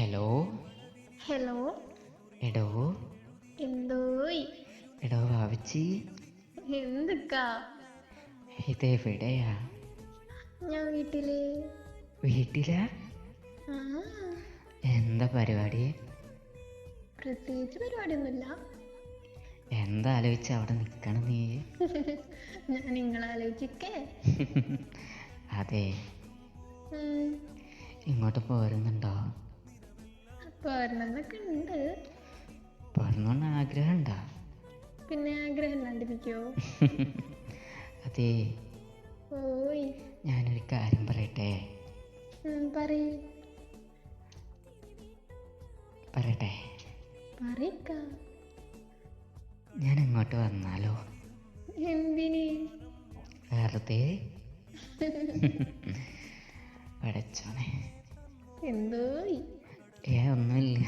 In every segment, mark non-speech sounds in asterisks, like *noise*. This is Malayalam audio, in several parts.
ഹലോ? ഹലോ? എടോ? എന്തോയ്? എടോ വാവച്ചി. എന്തൊക്കാ? ഇതെവിടെയാ? ഞാൻ വീട്ടിൽ. വീട്ടില? എന്താ പരിപാടി? പ്രത്യേകിച്ച് പരിപാടിയൊന്നുമില്ല. എന്താ ആലോചിച്ച് അവിടെ നിൽക്കണം നീ? *laughs* ഞാൻ നിങ്ങളെ ആലോചിക്കേ *laughs* അതെ ഇങ്ങോട്ട് പോരുന്നുണ്ടോ? പോരണമെന്നൊക്കെ ഉണ്ട്. പോരണമെന്ന് പിന്നെ ആഗ്രഹം ഇല്ലാണ്ടിരിക്കോ? *laughs* അതെ. ഓയ് ഞാനൊരു കാര്യം പറയട്ടെ? പറയ്. പറയട്ടെ? പറയക്ക. ഞാൻ ഇങ്ങോട്ട് വന്നാലോ? എന്തിന്? വെറുതെ? *laughs* പടച്ചോനെ എന്തോയ് ഏ ഒന്നുമില്ല.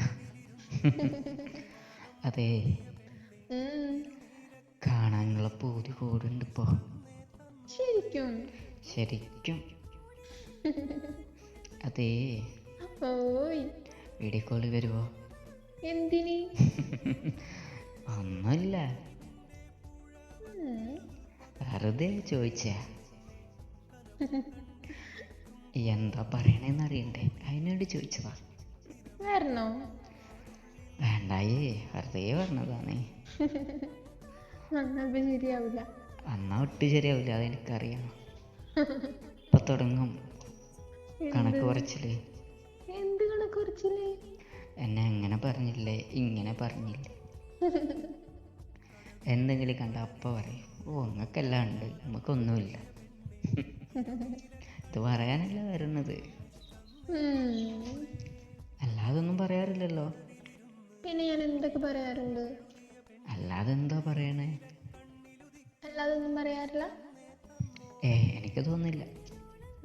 അതെ. കാണാനുള്ള പൂതി കൂടുണ്ട് ഇപ്പോ ശരിക്കും. ശരിക്കും. അതെ. ഓയ് വീഡിയോ കോൾ വരുമോ എന്തിന്? ഒന്നുമില്ല. വെറുതെ ചോദിച്ച. *laughs* എന്താ പറയണേന്ന് അറിയണ്ടേ അതിനോട് ചോദിച്ചതാ. വരണോ വേണ്ടായേ വെറുതെ പറഞ്ഞതാണേ. വന്നപ്പോ ശരിയാവില്ല അന്നാ ഒട്ടും ശരിയാവില്ല അതെനിക്കറിയാം ഇപ്പൊ തുടങ്ങും. കണക്ക് കുറച്ചില്ലേ എന്ത് കണക്ക് കുറച്ചില്ലേ എന്നെ അങ്ങനെ പറഞ്ഞില്ലേ ഇങ്ങനെ പറഞ്ഞില്ലേ. എന്തെങ്കിലും കണ്ട അപ്പ പറയും ഓ നിങ്ങൾക്കെല്ലാം ഉണ്ട് നമുക്കൊന്നുമില്ല. *laughs* ഇത് പറയാനല്ല വരുന്നത്. ഉം. അല്ലാതെ ഒന്നും പറയാറില്ലല്ലോ. പിന്നെ ഞാൻ എന്തൊക്കെ പറയാറുണ്ട്? അല്ലാതെ എന്താ പറയണേ? അല്ലാതെ ഒന്നും പറയാറില്ല? ഏ എനിക്ക് തോന്നില്ല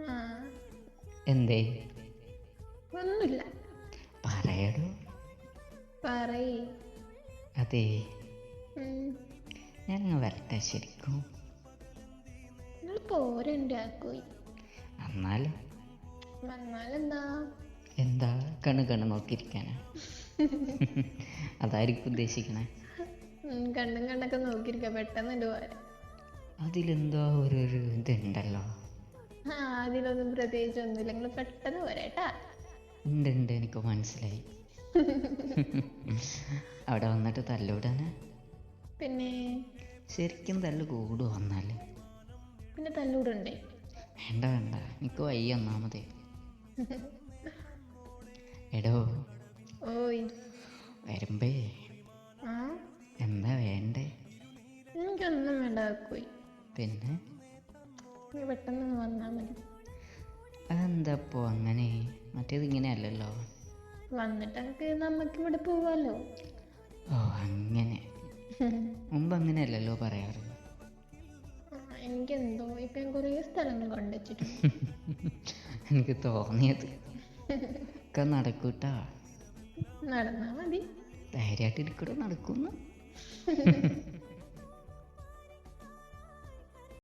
ആ. എന്തേ? ഒന്നുമില്ല. പറയടോ. പറയ്. അതെ. ഞാൻ അങ്ങ് വരട്ടെ ശരിക്കും. നിങ്ങൾ എന്നാലും വന്നാലെന്താ? എന്താ കണ്ണു കണ്ണു നോക്കിയിരിക്കാനാ? അതായിരിക്കും ഉദ്ദേശിക്കണേ. കണ്ണും കണ്ണൊക്കെ നോക്കിയിരിക്കുക പെട്ടെന്ന് അതിലെന്തോ ഒരു ഒരു ഇതുണ്ടല്ലോ. ആ അതിലൊന്നും പ്രത്യേകിച്ച് ഒന്നുമില്ല. നിങ്ങൾ പെട്ടെന്ന് പോരേട്ടാ ഉണ്ട് ഉണ്ട് എനിക്ക് മനസ്സിലായി. അവിടെ വന്നിട്ട് തല്ലുവിടാനാ പിന്നെ? ശരിക്കും തല്ല് കൂടും വന്നാൽ? പിന്നെ തല്ലൂടുണ്ടേ. വേണ്ട വേണ്ട. എനിക്ക് വയ്യ ഒന്നാമതേ. *laughs* എടോ. ഓയ്. വരുമ്പേ. ആ? എന്താ വേണ്ടേ? എനിക്കൊന്നും വേണ്ട പോയി. പിന്നെ? നീ പെട്ടെന്ന് വന്നാൽ മതി. അതെന്താപ്പോ അങ്ങനെ? മറ്റേത് ഇങ്ങനെയല്ലല്ലോ വന്നിട്ട് നമുക്ക് ഇവിടെ പോവാലോ. ഓ അങ്ങനെ. *laughs* മുമ്പ് അങ്ങനെയല്ലല്ലോ പറയാറ്. എനിക്കെന്തോ ഇപ്പം ഞാൻ കുറേ സ്ഥലങ്ങൾ കണ്ടുവച്ചിട്ടുണ്ട് *laughs* എനിക്ക് തോന്നിയത്. *laughs* ഒക്കെ നടക്കൂട്ടാ. നടന്നാ മതി. ധൈര്യമായിട്ട് ഇരിക്കൂടെ നടക്കുന്നു. *laughs*